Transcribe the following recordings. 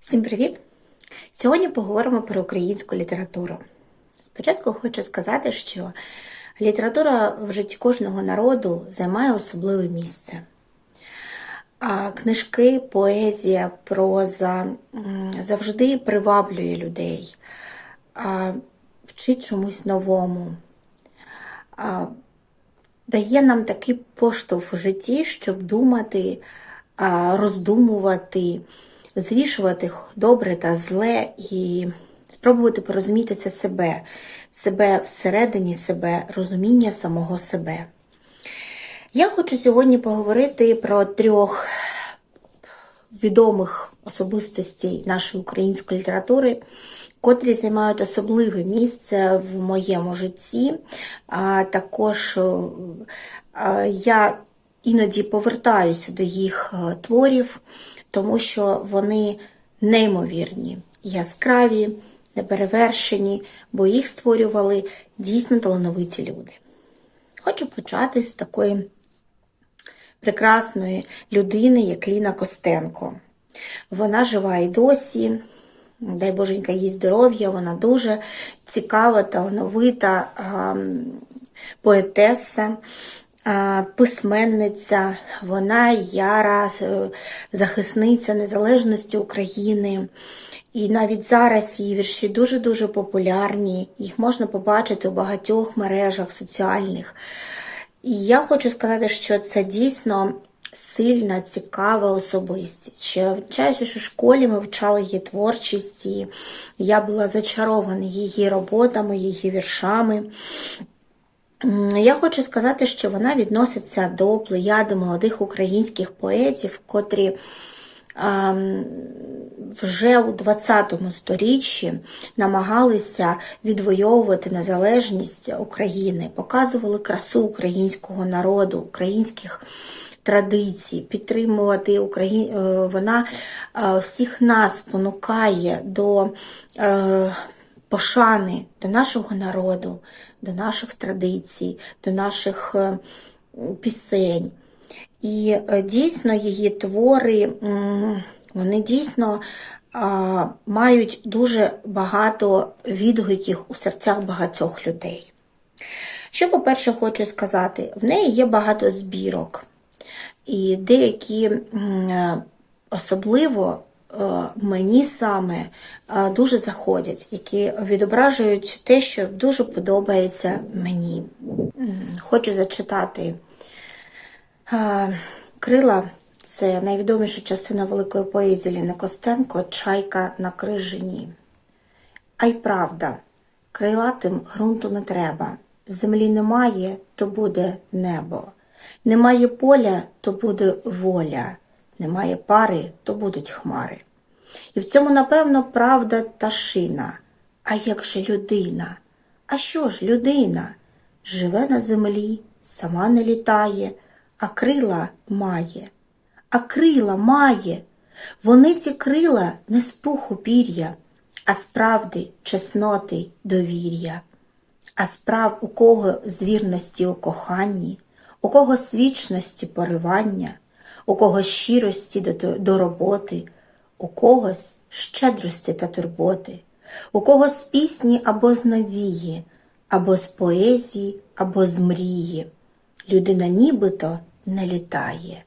Всім привіт! Сьогодні поговоримо про українську літературу. Спочатку хочу сказати, що література в житті кожного народу займає особливе місце. Книжки, поезія, проза завжди приваблює людей, вчить чомусь новому, дає нам такий поштовх в житті, щоб думати, роздумувати, звішувати добре та зле і спробувати порозуміти це себе, себе всередині себе, розуміння самого себе. Я хочу сьогодні поговорити про трьох відомих особистостей нашої української літератури, котрі займають особливе місце в моєму житті. А також я іноді повертаюся до їх е, творів, тому що вони неймовірні, яскраві, неперевершені, бо їх створювали дійсно талановиті люди. Хочу почати з такої прекрасної людини, як Ліна Костенко. Вона жива і досі. Дай Боженька їй здоров'я, вона дуже цікава, талановита ем, поетеса, письменниця, вона яра е, захисниця незалежності України. І навіть зараз її вірші дуже-дуже популярні, їх можна побачити у багатьох мережах соціальних. І я хочу сказати, що це дійсно сильна, цікава особистість. Ще вчаюся, що в школі ми вчали її творчість, і я була зачарована її роботами, її віршами. Я хочу сказати, що вона відноситься до плеяди молодих українських поетів, котрі вже у 20 сторіччі намагалися відвоювати незалежність України, показували красу українського народу, українських традицій, підтримувати Україну. Вона е, всіх нас спонукає до е, пошани до нашого народу, до наших традицій, до наших е, пісень. І дійсно її твори, вони дійсно мають дуже багато відгуків у серцях багатьох людей. Що, по-перше, хочу сказати, в неї є багато збірок, і деякі особливо мені саме дуже заходять, які відображують те, що дуже подобається мені. Хочу зачитати крила. Це найвідоміша частина великої поезії Ліни Костенко Чайка на крижині. А й правда, крилатим ґрунту не треба. Землі немає, то буде небо. Немає поля, то буде воля, немає пари, то будуть хмари. І в цьому, напевно, правда та шина. А як же людина? А що ж людина? Живе на землі, сама не літає, а крила має а крила має. Вони ці крила не з пуху пір'я, а справди чесноти довір'я, а справ у кого з вірності у коханні, у кого свічності поривання, у кого щирості до, до роботи, у когось щедрості та турботи, у кого з пісні або з надії, або з поезії, або з мрії. Людина нібито не літає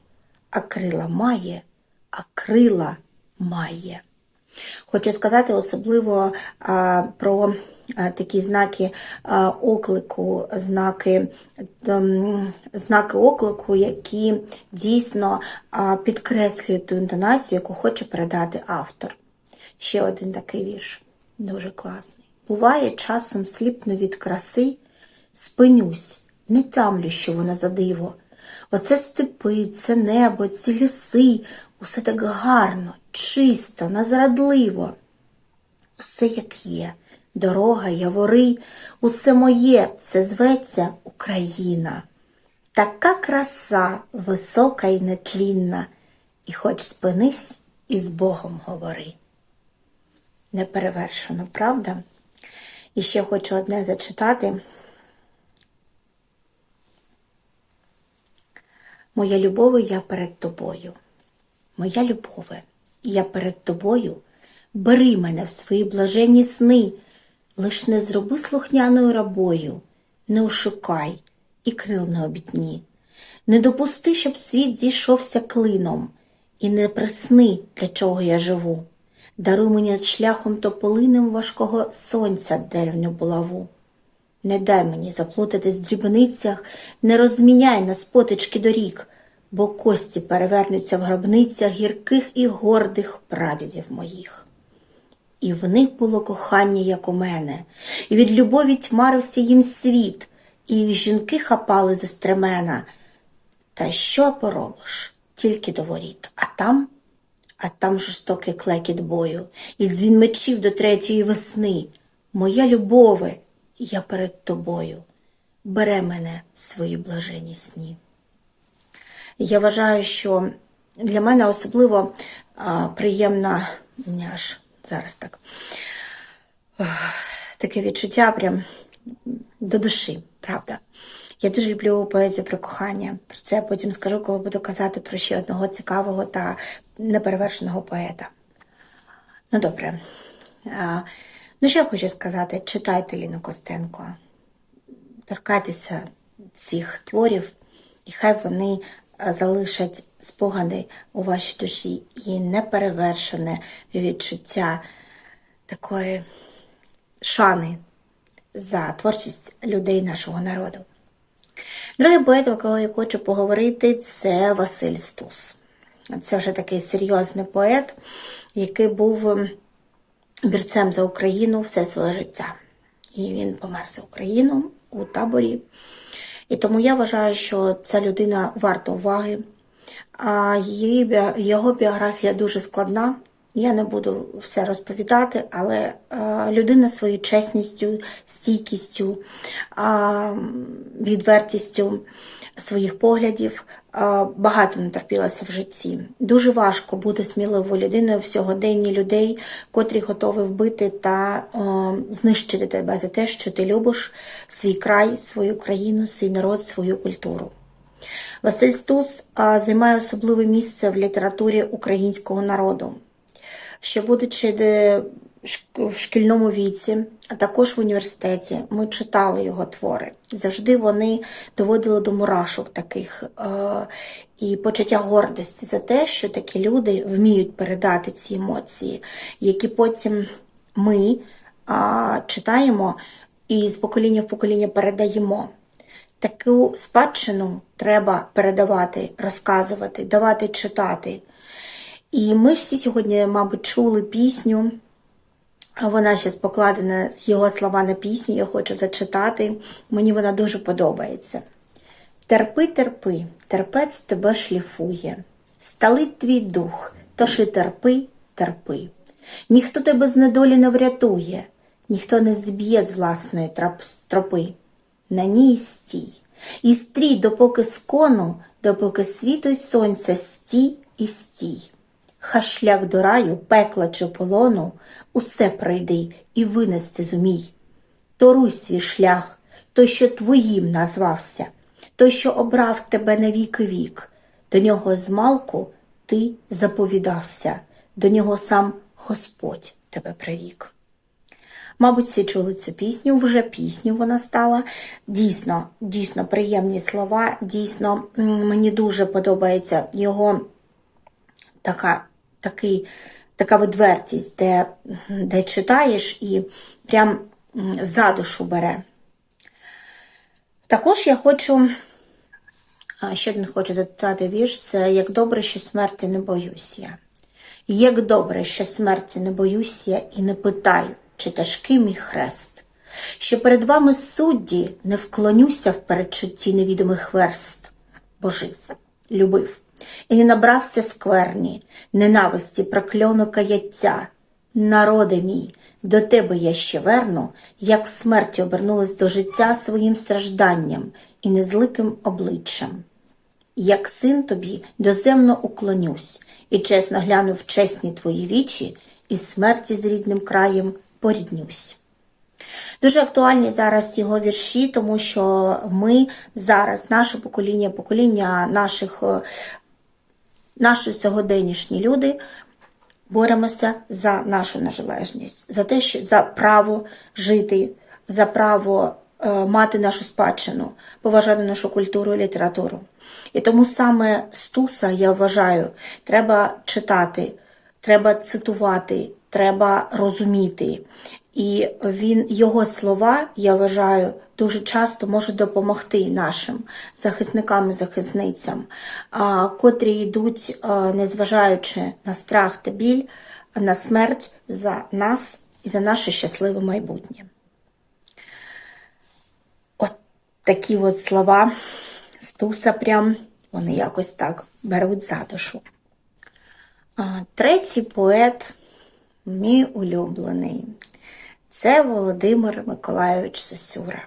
а крила має, а крила має. Хочу сказати особливо а, про такі знаки оклику, знаки ем, знаки оклику, які дійсно підкреслюють ту інтонацію, яку хоче передати автор. Ще один такий вірш, дуже класний. Буває, часом сліпну від краси, спинюсь, не тямлю, що воно за диво. Оце степи, це небо, ці ліси, усе так гарно, чисто, незрадливо. Усе як є, дорога, явори, усе моє, все зветься Україна. Така краса висока і нетлінна, і хоч спинись і з Богом говори. Неперевершено, правда? І ще хочу одне зачитати. Моя любове, я перед тобою. Моя любове, я перед тобою бери мене в свої блаженні сни, лиш не зроби слухняною рабою, не ошукай і крил не обітні. Не допусти, щоб світ зійшовся клином, і не присни, для чого я живу. Даруй мені шляхом тополинем важкого сонця деревню булаву. Не дай мені заплутатись в дрібницях, не розміняй на спотички доріг, бо кості перевернуться в гробницях гірких і гордих прадідів моїх. І в них було кохання, як у мене, і від любові тьмарився їм світ, і їх жінки хапали за стремена. Та що поробиш? Тільки до воріт. А там, а там жорстокий клекіт бою, і дзвін мечів до третьої весни. Моя любове, я перед тобою. Бере мене свої блажені сні. Я вважаю, що для мене особливо а, приємна аж зараз так. Таке відчуття прям до душі, правда. Я дуже люблю поезію про кохання. Про це я потім скажу, коли буду казати про ще одного цікавого та неперевершеного поета. Ну, добре. Ну, що я хочу сказати? Читайте Ліну Костенко, торкайтеся цих творів, і хай вони залишать спогади у вашій душі і неперевершене відчуття такої шани за творчість людей нашого народу. Другий поет, про якого я хочу поговорити, це Василь Стус. Це вже такий серйозний поет, який був бірцем за Україну все своє життя. І він помер за Україну у таборі. І тому я вважаю, що ця людина варта уваги. Її, його біографія дуже складна. Я не буду все розповідати, але е, людина своєю чесністю, стійкістю, відвертістю своїх поглядів а, багато натерпілася в житті. Дуже важко бути сміливою людиною в сьогоденні людей, котрі готові вбити та е, знищити тебе за те, що ти любиш свій край, свою країну, свій народ, свою культуру. Василь Стус займає особливе місце в літературі українського народу. Ще будучи в шкільному віці, а також в університеті, ми читали його твори. Завжди вони доводили до мурашок таких е, і почуття гордості за те, що такі люди вміють передати ці емоції, які потім ми читаємо і з покоління в покоління передаємо. Таку спадщину треба передавати, розказувати, давати читати. І ми всі сьогодні, мабуть, чули пісню. Вона ще покладена з його слова на пісню, я хочу зачитати. Мені вона дуже подобається. Терпи, терпи, терпець тебе шліфує. Сталить твій дух, тож і терпи, терпи. Ніхто тебе з недолі не врятує, ніхто не зб'є з власної тропи. На ній стій. І стрій, допоки скону, допоки світу й сонця стій і стій. Хай шлях до раю, пекла чи полону, усе пройди і винести зумій. Торуй свій шлях, той, що твоїм назвався, той, що обрав тебе на вік і вік. До нього змалку ти заповідався, до нього сам Господь тебе привік. Мабуть, всі чули цю пісню, вже пісню вона стала. Дійсно, дійсно приємні слова. Дійсно, мені дуже подобається його така, такий, така відвертість, де, де читаєш і прям за душу бере. Також я хочу, ще один хочу зачитати вірш, це як добре, що смерті не боюсь я. Як добре, що смерті не боюсь я і не питаю, чи тяжкий мій хрест, що перед вами судді не вклонюся в передчутті невідомих верст, бо жив, любив, і не набрався скверні, ненависті, прокльону каяття. Народи мій, до тебе я ще верну, як в смерті обернулась до життя своїм стражданням і незликим обличчям. Як син тобі доземно уклонюсь, і чесно гляну в чесні твої вічі, і смерті з рідним краєм поріднюсь. Дуже актуальні зараз його вірші, тому що ми зараз, наше покоління, покоління наших, е, наші сьогоденнішні люди, боремося за нашу незалежність, за те, що за право жити, за право е, мати нашу спадщину, поважати нашу культуру і літературу. І тому саме Стуса, я вважаю, треба читати, треба цитувати, треба розуміти. І він, його слова, я вважаю, дуже часто можуть допомогти нашим захисникам і захисницям, котрі йдуть, незважаючи на страх та біль, на смерть за нас і за наше щасливе майбутнє. От такі от слова Стуса прям, вони якось так беруть за душу. Третій поет, мій улюблений, це Володимир Миколайович Сосюра.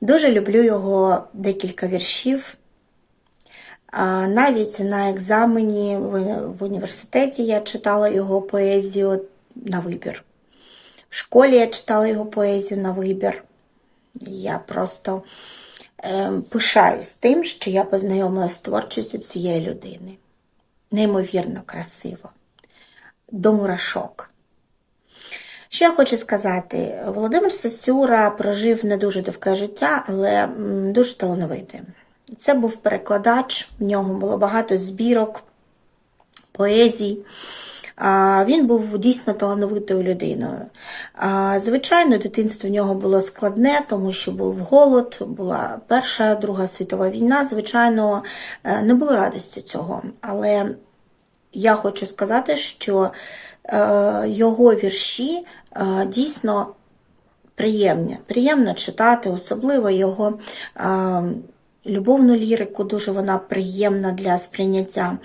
Дуже люблю його декілька віршів. Навіть на екзамені в університеті я читала його поезію на вибір. В школі я читала його поезію на вибір. Я просто е, пишаюсь тим, що я познайомилася з творчістю цієї людини. Неймовірно красиво. До мурашок. Я хочу сказати? Володимир Сосюра прожив не дуже довге життя, але дуже талановитий. Це був перекладач, в нього було багато збірок, поезій. Він був дійсно талановитою людиною. Звичайно, дитинство в нього було складне, тому що був голод, була Перша, Друга світова війна. Звичайно, е, не було радості цього. Але я хочу сказати, що його вірші е, дійсно приємні. Приємно читати, особливо його е, любовну лірику, дуже вона приємна для сприйняття.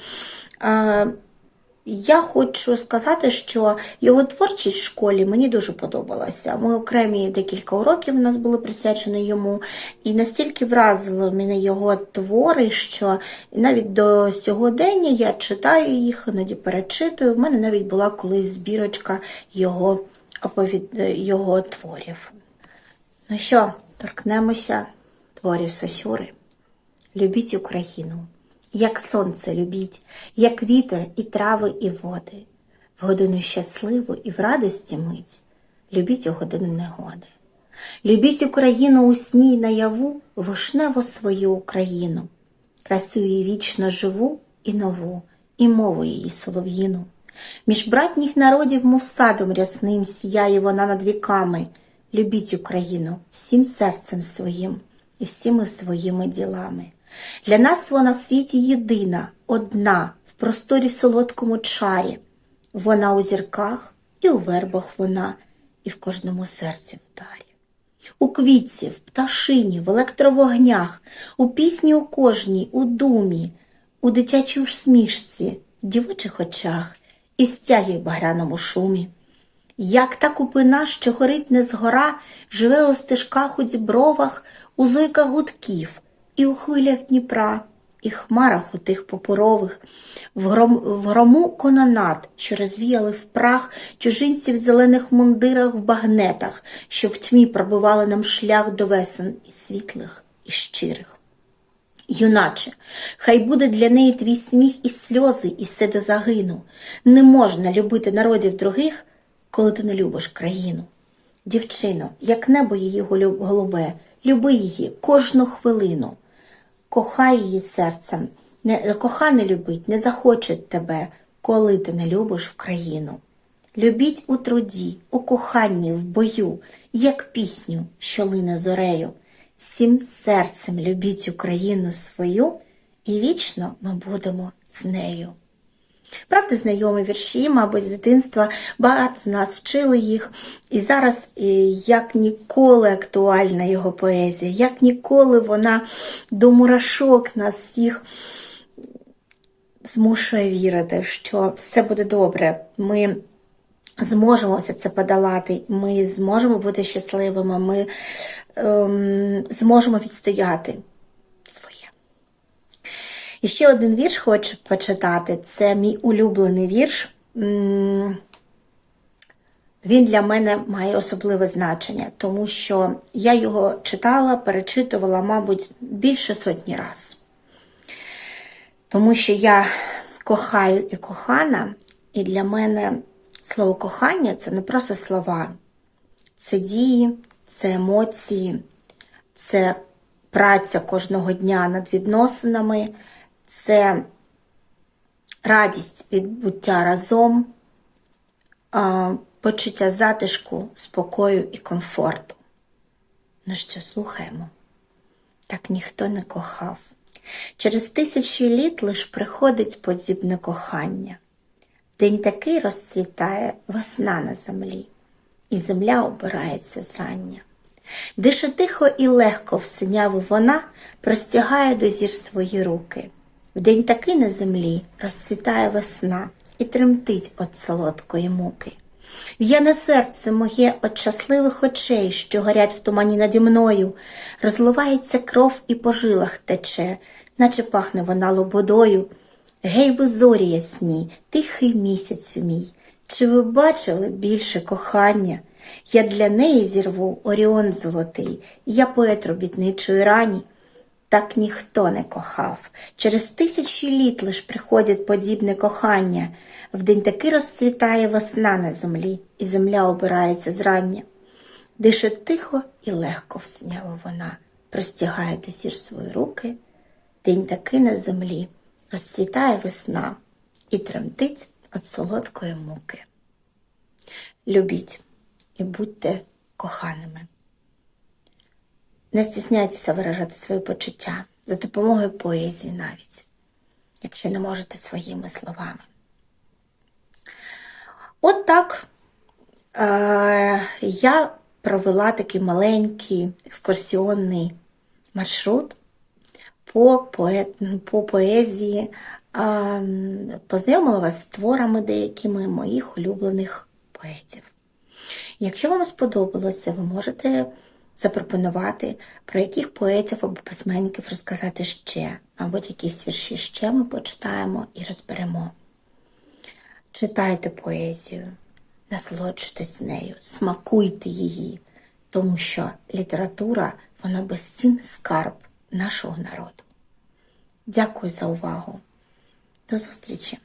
Я хочу сказати, що його творчість в школі мені дуже подобалася. Ми окремі декілька уроків у нас були присвячені йому, і настільки вразили мене його твори, що навіть до сьогодення я читаю їх, іноді перечитую. В мене навіть була колись збірочка його, оповід... його творів. Ну що, торкнемося творів Сосюри. Любіть Україну як сонце любіть, як вітер і трави, і води, в годину щасливу і в радості мить, любіть у годину негоди. Любіть Україну у сні й наяву, вишневу свою Україну, красу її вічно живу і нову, і мову її солов'їну. Між братніх народів, мов садом рясним, сіяє вона над віками. Любіть Україну всім серцем своїм і всіми своїми ділами. Для нас вона в світі єдина, одна, в просторі солодкому чарі. Вона у зірках і у вербах вона, і в кожному серці вдарі. У квітці, в пташині, в електровогнях, у пісні у кожній, у думі, у дитячій усмішці, в дівочих очах і в стягі в багряному шумі. Як та купина, що горить не згора, живе у стежках у дібровах, у зойках гудків, і у хвилях Дніпра, і хмарах у тих попорових, в, гром, в грому кононат, що розвіяли в прах чужинців в зелених мундирах в багнетах, що в тьмі пробивали нам шлях до весен і світлих, і щирих. Юначе, хай буде для неї твій сміх і сльози, і все до загину. Не можна любити народів других, коли ти не любиш країну. Дівчино, як небо її голубе, люби її кожну хвилину. Кохай її серцем, не, кохане любить, не захоче тебе, коли ти не любиш Україну. Любіть у труді, у коханні, в бою, як пісню, що лине зорею. Всім серцем любіть Україну свою, і вічно ми будемо з нею. Правда, знайомі вірші, мабуть, з дитинства. Багато з нас вчили їх, і зараз як ніколи актуальна його поезія, як ніколи вона до мурашок нас всіх змушує вірити, що все буде добре. Ми зможемо все це подолати, ми зможемо бути щасливими, ми ем, зможемо відстояти. І ще один вірш хочу почитати. Це мій улюблений вірш. Він для мене має особливе значення, тому що я його читала, перечитувала, мабуть, більше сотні раз. Тому що я кохаю і кохана, І для мене слово кохання це не просто слова, це дії, це емоції, це праця кожного дня над відносинами, це радість від буття разом, почуття затишку, спокою і комфорту. Ну що, слухаємо? Так ніхто не кохав. Через тисячі літ лиш приходить подібне кохання. День такий розцвітає весна на землі, і земля обирається зрання. Дише тихо і легко в синяву вона простягає до зір свої руки. В день такий на землі розцвітає весна і тремтить от солодкої муки. В'яне серце моє от щасливих очей, що горять в тумані наді мною, розливається кров і по жилах тече, наче пахне вона лободою. Гей, ви зорі ясні, тихий місяцю мій, чи ви бачили більше кохання? Я для неї зірву оріон золотий, я поет робітничої рані. Так ніхто не кохав. Через тисячі літ лиш приходять подібне кохання. В день таки розцвітає весна на землі, і земля обирається зрання. Дише тихо і легко в сняву вона, простягає до зір свої руки. День таки на землі розцвітає весна і тремтить від солодкої муки. Любіть і будьте коханими. Не стісняйтеся виражати свої почуття за допомогою поезії навіть, якщо не можете своїми словами. От так е, я провела такий маленький екскурсіонний маршрут по, поет, по поезії, е, познайомила вас з творами деякими моїх улюблених поетів. Якщо вам сподобалося, ви можете запропонувати, про яких поетів або письменників розказати ще, мабуть, якісь вірші ще ми почитаємо і розберемо. Читайте поезію, насолоджуйтесь нею, смакуйте її, тому що література вона безцінний скарб нашого народу. Дякую за увагу. До зустрічі!